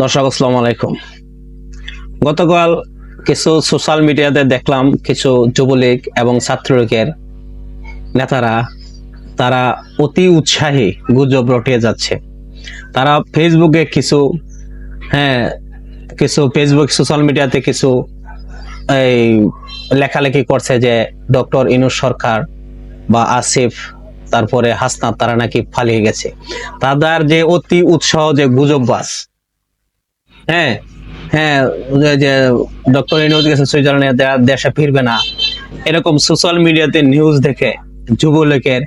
দর্শক, আসসালামু আলাইকুম। গতকাল কিছু সোশ্যাল মিডিয়াতে দেখলাম কিছু যুবলীগ এবং ছাত্রলীগের নেতারা, তারা অতি উৎসাহী গুজব রটিয়ে যাচ্ছে। তারা ফেসবুকে কিছু হ্যাঁ কিছু ফেসবুক সোশ্যাল মিডিয়াতে কিছু, এই, লেখালেখি করছে যে ডক্টর ইনুস সরকার বা আসিফ, তারপরে হাসনাত, তারা নাকি ফালিয়ে গেছে। তাদের যে অতি উৎসাহ, যে গুজববাজ হ্যাঁ হ্যাঁ যে- ডক্টর ইনুজ গেছে সুইজারল্যান্ডে দেশে ফিরবে না। এরকম সোশ্যাল মিডিয়াতে নিউজ দেখে যুবলীগের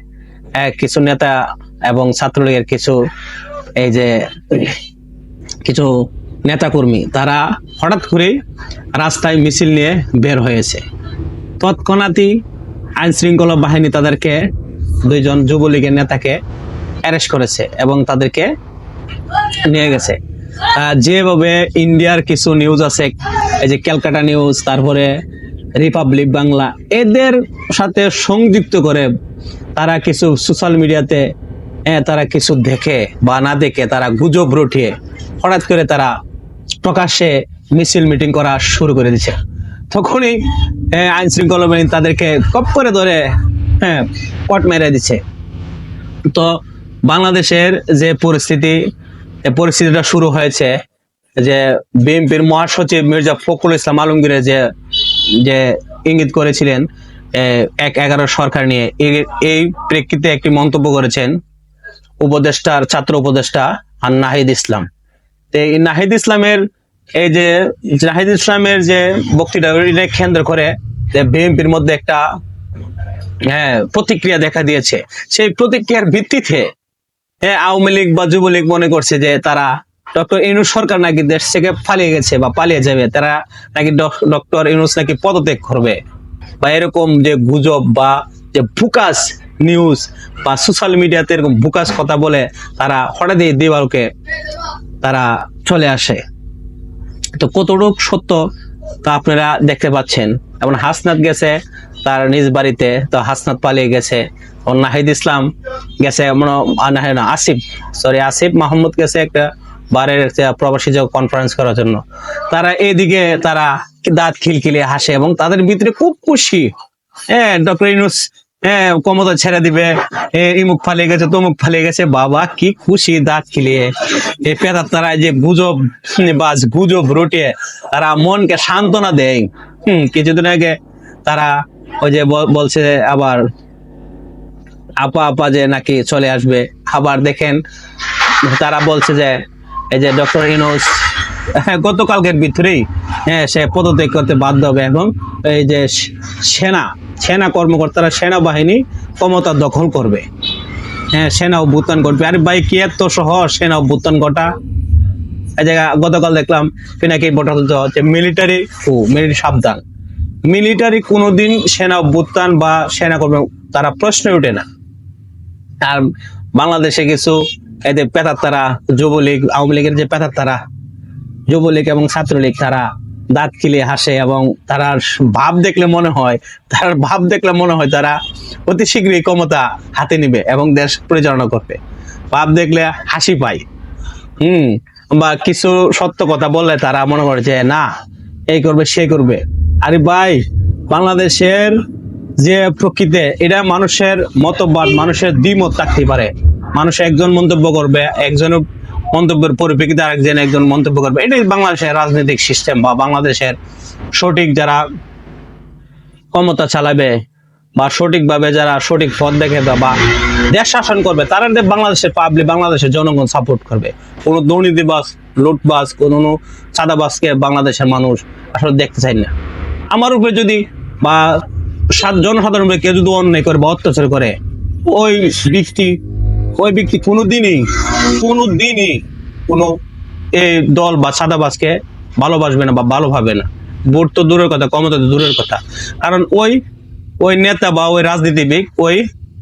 এক কিছু নেতা এবং ছাত্রলীগের কিছু, এই যে কিছু নেতাকর্মী, তারা হঠাৎ করে রাস্তায় মিছিল নিয়ে বের হয়েছে। তৎক্ষণাৎই আইন শৃঙ্খলা বাহিনী তাদেরকে দুইজন যুবলীগের নেতাকে অ্যারেস্ট করেছে এবং তাদেরকে নিয়ে গেছে। যেভাবে ইন্ডিয়ার কিছু নিউজ আছে, এই যে ক্যালকাটা নিউজ তারপরে রিপাবলিক বাংলা এদের সাথে সংযুক্ত করে তারা কিছু সোশ্যাল মিডিয়াতে তারা কিছু দেখে বা না দেখে, তারা গুজব রটিয়ে হঠাৎ করে তারা প্রকাশ্যে মিছিল মিটিং করা শুরু করে দিচ্ছে তখনই আইন শৃঙ্খলা বাহিনী তাদেরকে কপ করে ধরে হ্যাঁ পট মেরে দিচ্ছে তো বাংলাদেশের যে পরিস্থিতি পরিস্থিতিটা শুরু হয়েছে যে বিএনপির মহাসচিব মির্জা ফখরুল ইসলাম আলমগীরের যে যে ইঙ্গিত করেছিলেন এক এগারো সরকার নিয়ে এই- প্রেক্ষিতে একটি মন্তব্য করেছেন উপদেষ্টার ছাত্র উপদেষ্টা আর নাহিদ ইসলাম। তো এই নাহিদ ইসলামের, এই যে নাহিদ ইসলামের যে বক্তৃতা কেন্দ্র করে যে বিএনপির মধ্যে একটা হ্যাঁ প্রতিক্রিয়া দেখা দিয়েছে। সেই প্রতিক্রিয়ার ভিত্তিতে আওয়ামী লীগ বা যুবলীগ মনে করছে যে তারা ডক্টর ইউনুস সরকার নাকি দেশ থেকে পালিয়ে গেছে বা পালিয়ে যাবে, তারা নাকি ডক্টর ইউনুস নাকি পদত্যাগ করবে? বা এরকম যে গুজব বা যে বুকাস নিউজ বা সোশ্যাল মিডিয়াতে এরকম বুকাস কথা বলে তারা হঠাৎই দিবালকে তারা চলে আসে। তো কতটুক সত্য তা আপনারা দেখতে পাচ্ছেন। এবং হাসনাত গেছে তার নিজ বাড়িতে তো হাসনাত পালিয়ে গেছে। ও নাহিদ ইসলাম গেছে না, আসিফ সরি আসিফ মাহমুদ গেছে একটা বারের প্রবাসী যোগ কনফারেন্স করার জন্য। তারা এদিকে তারা দাঁত খিলখিলে হাসে এবং তাদের ভিতরে খুব খুশি। হ্যাঁ ডক্টর ইনুস হ্যাঁ ক্ষমতা ছেড়ে দিবে এ ইমুক ফালিয়ে গেছে তমুক ফালিয়ে গেছে বাবা কি খুশি দাঁত খিলিয়ে। এই পেতার তারা যে গুজব বাস গুজব রটিয়ে তারা মনকে সান্ত্বনা দেয়। হম কিছুদিন আগে তারা ওই যে বলছে আবার, আপা আপা যে নাকি চলে আসবে। আবার দেখেন, তারা বলছে যে, এই যে ডক্টর ইনোস গতকালকের ভিতরেই হ্যাঁ সে পদত্যাগ করতে বাধ্য হবে। এবং এই যে সেনা সেনা কর্মকর্তারা সেনাবাহিনী ক্ষমতা দখল করবে। হ্যাঁ সেনা অভ্যুত্থান করবে আরে ভাই, কি এত সহজ সেনা অভ্যুত্থান ঘটা। এই জায়গা গতকাল দেখলাম, পিনাকি ভট্টাচার্য যে মিলিটারি ও মিলিটারি সাবধান। মিলিটারি কোনোদিন সেনা অভ্যুত্থান বা সেনা কর্মী তারা প্রশ্ন ওঠে না। আর বাংলাদেশে কিছু এদের পেতার তারা যুবলীগ, আওয়ামী লীগের যে পেতার তারা যুবলীগ এবং ছাত্রলীগ, তারা দাঁত খিলে হাসে এবং তারা ভাব দেখলে মনে হয়, তার ভাব দেখলে মনে হয় তারা অতি শীঘ্রই ক্ষমতা হাতে নিবে এবং দেশ পরিচালনা করবে। ভাব দেখলে হাসি পায়। হুম, বা কিছু সত্য কথা বললে তারা মনে করে যে, না, এই করবে, সে করবে। আরে ভাই, বাংলাদেশের যে প্রকৃতি এটা মানুষের মতবাদ, মানুষের দ্বিমত থাকতে পারে। মানুষ একজন মন্তব্য করবে, একজনের মন্তব্যের পরিপ্রেক্ষিতে আরেকজন একজন মন্তব্য করবে। এটাই বাংলাদেশের রাজনৈতিক সিস্টেম বা বাংলাদেশের সঠিক যারা ক্ষমতা চালাবে বা সঠিকভাবে যারা সঠিক পথ দেখে বা- দেশ শাসন করবে, তারা বাংলাদেশের পাবলিক বাংলাদেশের জনগণ সাপোর্ট করবে। কোনো দুর্নীতিবাস লুটবাস কোনো চাঁদাবাসকে বাংলাদেশের মানুষ আসলে দেখতে চাই না। আমার উপরে যদি বা সাত জনসাধারণ কেউ যদি অন্যায় করে বা অত্যাচার করে, ওই ব্যক্তি ওই ব্যক্তি কোনোদিনই কোনোদিনই কোনো এই দল বা সাদাবাসকে ভালোবাসবে না বা ভালো ভাবে না। ভোট তো দূরের কথা, ক্ষমতা তো দূরের কথা। কারণ ওই ওই নেতা বা ওই রাজনীতিবিদ, ওই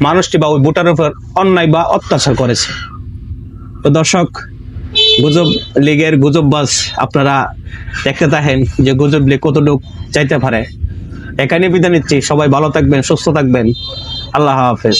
মানুষটি বা ওই ভোটার উপর অন্যায় বা অত্যাচার করেছে। তো দর্শক গুজব লীগের গুজববাজ আপনারা দেখতে থাকেন যে গুজব লীগ কতটুক চাইতে পারে। এখানে বিদায় নিচ্ছি। সবাই ভালো থাকবেন, সুস্থ থাকবেন। আল্লাহ হাফেজ।